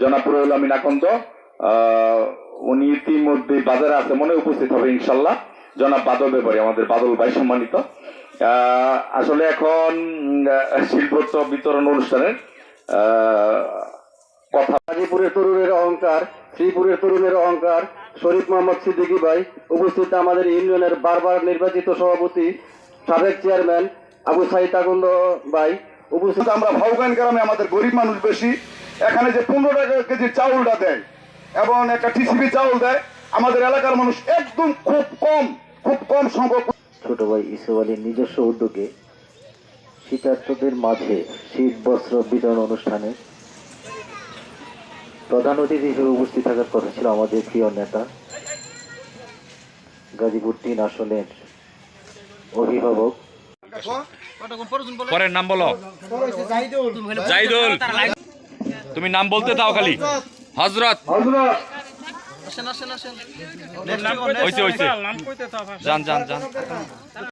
জনাব রুহুল আমিন আকন্দ উনি ইতিমধ্যে বাজারে আছে মনে উপস্থিত হবে ইনশাল্লাহ। জনাব বাদল ব্যাপারী আমাদের বাদল ভাই সম্মানিত। আসলে এখন শিল্পোৎসব বিতরণ অনুষ্ঠানের কথা। গাজীপুরের তরুণের অহংকার শ্রীপুরের তরুণের অহংকার শরীফ মোহাম্মদ সিদ্দিকী ভাই উপস্থিত আমাদের ইউনিয়নের বারবার নির্বাচিত সভাপতি সাবেক চেয়ারম্যান আবু সাইদ আকন্দ ভাই উপস্থিত। আমরা ভাউগান গ্রামে আমাদের গরিব মানুষ বেশি এখানে যে পনেরো টাকা কেজি চাউলটা দেয় এবং একটা টিসিবি চাউল দেয় আমাদের এলাকার মানুষ একদম খুব কম খুব কম সংখ্যক ছোট ভাই ইসুফ আলীর নিজস্ব উদ্যোগে শীতার্থদের মাঝে শীত বস্ত্র বিতরণ অনুষ্ঠানে প্রধান অতিথি হিসেবে উপস্থিত থাকার কথা ছিল আমাদের প্রিয় নেতা গাজীপুর তিন আসনের অভিভাবক পরের নাম বলো জাইদুল তুমি নাম বলতে দাও খালি। হজরত হইছে হইছে যান যান যান।